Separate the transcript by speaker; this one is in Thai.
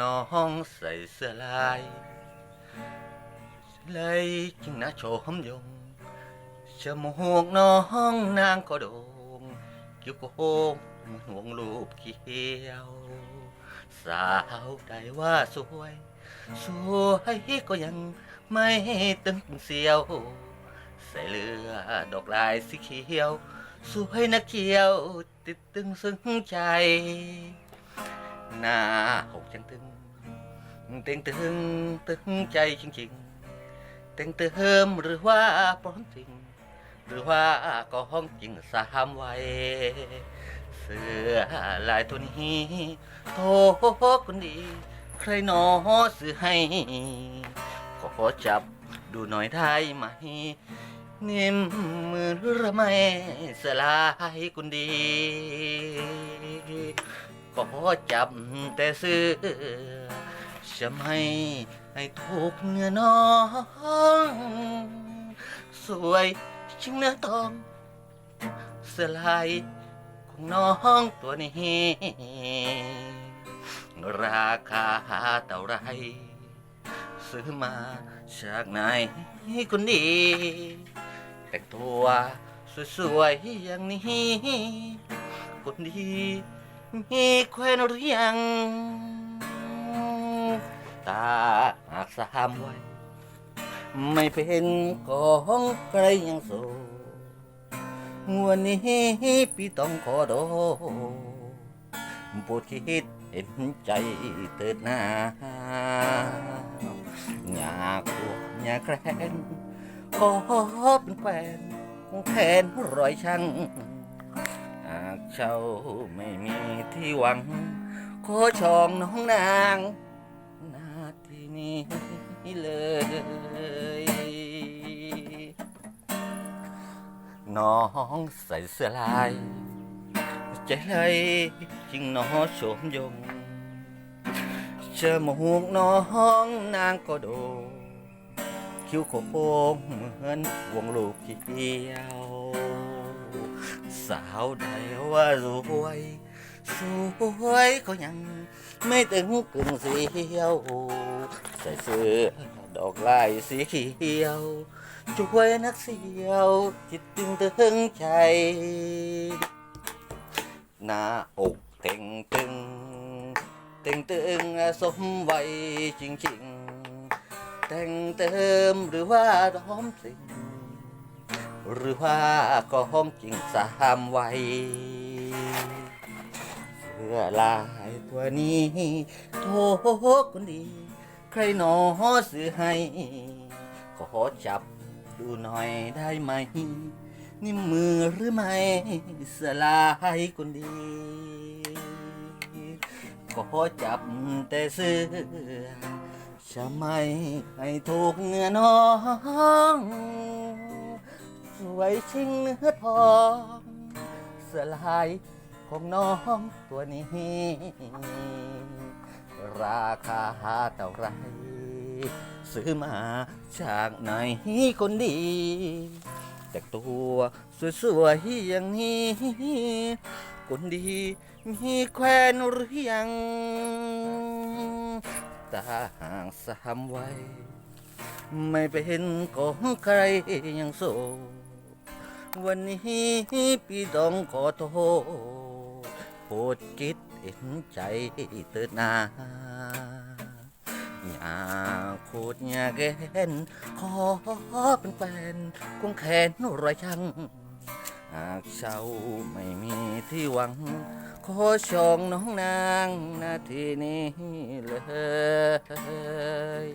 Speaker 1: น้องใส่เสื้อลาย เลยจึงน่าโชมยงจมูกน้องนางก็โด่งคิ้วโค้งหมือนวงรูปเขียว สาวใดว่าสวย สวยก็ยังไม่ตึงเสียว ใส่เลือดอกลายสีเขียว สวยนักเขียว ติดตึงซึ้งใจ หน้าหกจังตึงเต็งตึงตึงใจจริงๆเต็งเติมหรือว่าปลอมจริง หรือว่าก็ห้องจริงสามไว้เสื้อลายตัวนี้โทคนดี ใครหนอซื้อให้ขอจับดูหน่อยได้ไหมนิ่มมือหรือไม่สลายคนดี ขอจับแต่เสื้อจะไม่ให้ถูกเนื้อน้อง สวยชิงเนื้อตองสลายของน้องตัวนี้ ราคาเท่าไร ซื้อมาจากไหนคนดี แต่งตัวสวยๆอย่างนี้ คนดี มีแควนหรือยัง ตาหากสามไว้ ไม่เป็นของใครยังโสวันนี้พี่ต้องขอโทษโปรดคิดเห็นใจเถิดหน้าอยากกลัวอยากแกล้งขอเป็นแฟนแทนรอยช่าง เจ้าไม่มีที่หวัง ขอชองน้องนางนาที่นี้เลย น้องใส่เสื้อลาย ใจเลยจึงน้อโฉมยงจมูกน้องนางก็โด คิ้วโค้งเหมือนวงลูกเขียว สาวใดว่าสวย สวยก็ยัง ไม่ถึงกึ่งเสียว ใส่เสื้อดอกลายสีเขียวช่วยนักเสียวจิตตึงตึงใจหน้าอกเต่งตึงเต่งตึงสมวัยจริงๆแต่งเติมหรือว่าร้อมสิ่ง หรือว่าก็ห้อมจริงสามไวัยเสื้อลายตัวนี้โทคนดี ใครหนอซื้อให้ ขอจับดูหน่อยได้ไหม นี่มือหรือไม่สลายคนดีขอจับแต่เสื้อจะไม่ให้ถูกเนื้อน้อง สวยชิงเนื้อทองสลายของน้องตัวนี้ ราคาเท่าไร ซื้อมาจากไหนคนดี แต่ตัวสวยๆอย่างนี้ คนดีมีแควนหรือยังตาห่างสามไว้ ไม่เป็นของใครยังโส วันนี้พี่ต้องขอโทษโปรดคิดเห็นใจเถิดนาอย่าโคตรอย่าแกนขอเป็นแฟนคงแขนรอยช่างหากเจ้าไม่มีที่หวัง ขอชองน้องนางนาทีนี้เลย